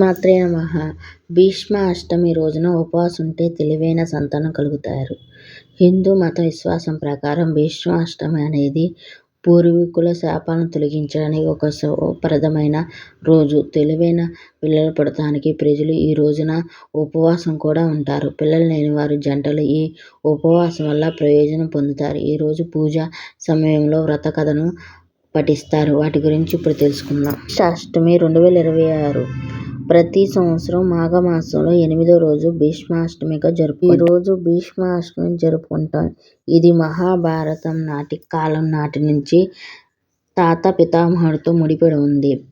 మాత్రే నమః భీష్మ అష్టమి రోజున ఉపవాసం ఉంటే తెలివైన సంతానం కలుగుతారు. హిందూ మత విశ్వాసం ప్రకారం భీష్మ అష్టమి అనేది పూర్వీకుల శాపాలను తొలగించడానికి ఒక శుభప్రదమైన రోజు. తెలివైన పిల్లలు పుడటానికి ప్రజలు ఈ రోజున ఉపవాసం కూడా ఉంటారు. పిల్లలు లేని వారు జంటలు ఈ ఉపవాసం వల్ల ప్రయోజనం పొందుతారు. ఈ రోజు పూజ సమయంలో వ్రత కథను పఠిస్తారు. వాటి గురించి ఇప్పుడు తెలుసుకుందాం. అష్టమి రెండు వేల ఇరవై ఆరు ప్రతి సంవత్సరం మాఘమాసంలో ఎనిమిదో రోజు భీష్మాష్టమిగా జరుపుకుంటాం. ఈ రోజు భీష్మాష్టమి జరుపుకుంటాం. ఇది మహాభారతం నాటి కాలం నాటి నుంచి తాత పితామహుడితో ముడిపడి ఉంది.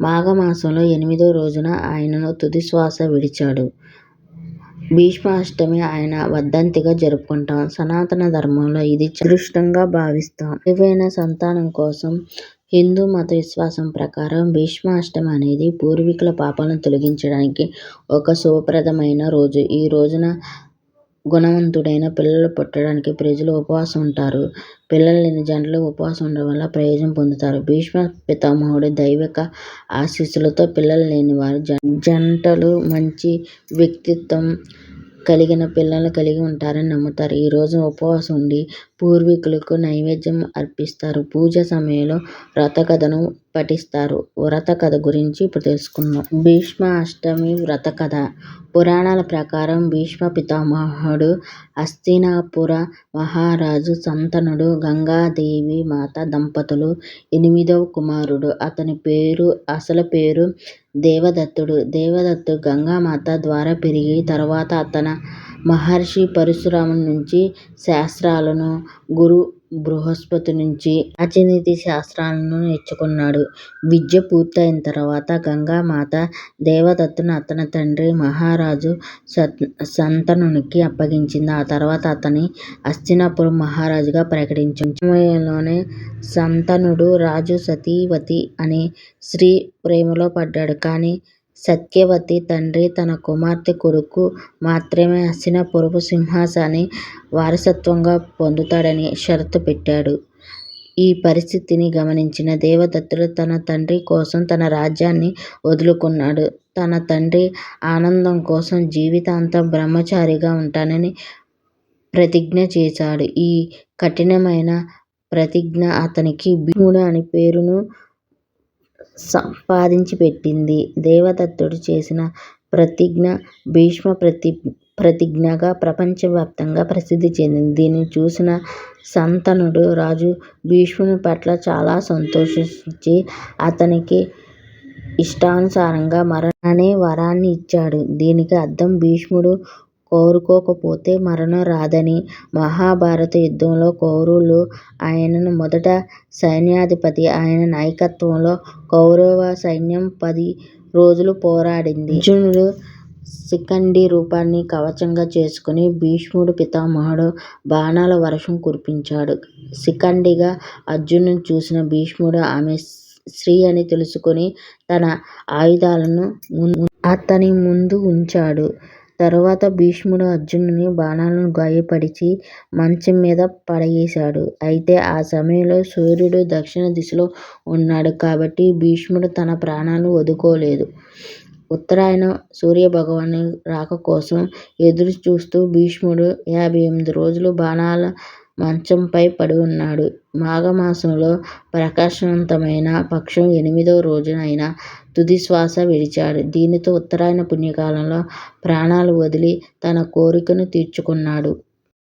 మాఘమాసంలో ఎనిమిదో రోజున ఆయనను తుది శ్వాస విడిచాడు. భీష్మాష్టమి ఆయన వర్ధంతిగా జరుపుకుంటాం. సనాతన ధర్మంలో ఇది చాలా అదృష్టంగా భావిస్తాం. ఏవైనా సంతానం కోసం హిందూ మత విశ్వాసం ప్రకారం భీష్మాష్టమి అనేది పూర్వీకుల పాపాలను తొలగించడానికి ఒక శుభప్రదమైన రోజు. ఈ రోజున గుణవంతుడైన పిల్లలు పుట్టడానికి ప్రజలు ఉపవాసం ఉంటారు. పిల్లలు లేని జంటలు ఉపవాసం ఉండటం వల్ల ప్రయోజనం పొందుతారు. భీష్మ పితామహుడి దైవిక ఆశీస్సులతో పిల్లలు లేని వారు, జంటలు మంచి వ్యక్తిత్వం కలిగిన పిల్లలను కలిగి ఉంటారని నమ్ముతారు. ఈ రోజు ఉపవాసం ఉండి పూర్వీకులకు నైవేద్యం అర్పిస్తారు. పూజ సమయంలో వ్రతకథను పఠిస్తారు. వ్రత కథ గురించి ఇప్పుడు తెలుసుకుందాం. భీష్మాష్టమి వ్రత కథ పురాణాల ప్రకారం భీష్మ పితామహుడు హస్తినాపుర మహారాజు సంతనుడు గంగాదేవి మాత దంపతులు ఎనిమిదవ కుమారుడు. అతని పేరు అసలు పేరు దేవదత్తుడు. దేవదత్తుడు గంగామాత ద్వారా పెరిగి తర్వాత అతన మహర్షి పరశురాముని నుంచి శాస్త్రాలను, గురు బృహస్పతి నుంచి రాజనీతి శాస్త్రాలను నేర్చుకున్నాడు. విద్య పూర్తయిన తరువాత గంగామాత దేవదత్తుని అతని తండ్రి మహారాజు శంతనునికి అప్పగించింది. ఆ తరువాత అతన్ని హస్తినాపుర మహారాజుగా ప్రకటించాడు సమయంలోనే శంతనుడు రాజు సతీవతి అనే స్త్రీ ప్రేమలో పడ్డాడు. కానీ సత్యవతి తండ్రి తన కుమార్తె కొడుకు మాత్రమే హస్తినాపురపు సింహాసనాన్ని వారసత్వంగా పొందుతాడని షరతు పెట్టాడు. ఈ పరిస్థితిని గమనించిన దేవదత్తుడు తన తండ్రి కోసం తన రాజ్యాన్ని వదులుకున్నాడు. తన తండ్రి ఆనందం కోసం జీవితాంతం బ్రహ్మచారిగా ఉంటానని ప్రతిజ్ఞ చేశాడు. ఈ కఠినమైన ప్రతిజ్ఞ అతనికి భీముడు అని పేరును సంపాదించి పెట్టింది దేవదత్తుడు చేసిన ప్రతిజ్ఞ భీష్మ ప్రతిజ్ఞగా ప్రపంచవ్యాప్తంగా ప్రసిద్ధి చెందింది. దీనిని చూసిన శంతనుడు రాజు భీష్ముని పట్ల చాలా సంతోషించి అతనికి ఇష్టానుసారంగా మరణ అనే వరాన్ని ఇచ్చాడు. దీనికి అర్థం భీష్ముడు కోరుకోకపోతే మరణం రాదని. మహాభారత యుద్ధంలో కౌరవులు ఆయనను మొదట సైన్యాధిపతి. ఆయన నాయకత్వంలో కౌరవ సైన్యం పది రోజులు పోరాడింది. అర్జునుడు శిఖండి రూపాన్ని కవచంగా చేసుకుని భీష్ముడి పితామహుడు బాణాల వర్షం కురిపించాడు. శిఖండిగా అర్జునుడిని చూసిన భీష్ముడు ఆమె స్త్రీ అని తెలుసుకుని తన ఆయుధాలను అతని ముందు ఉంచాడు. తరువాత భీష్ముడు అర్జునుని బాణాలను గాయపరిచి మంచం మీద పడవేశాడు. అయితే ఆ సమయంలో సూర్యుడు దక్షిణ దిశలో ఉన్నాడు కాబట్టి భీష్ముడు తన ప్రాణాలు వదుకోలేదు. ఉత్తరాయణ సూర్యభగవానుడి రాక కోసం ఎదురు చూస్తూ భీష్ముడు యాభై ఎనిమిది రోజులు బాణాల మంచంపై పడి ఉన్నాడు. మాఘమాసంలో ప్రకాశవంతమైన పక్షం ఎనిమిదో రోజున ఆయన తుదిశ్వాస విడిచాడు. దీనితో ఉత్తరాయణ పుణ్యకాలంలో ప్రాణాలు వదిలి తన కోరికను తీర్చుకున్నాడు.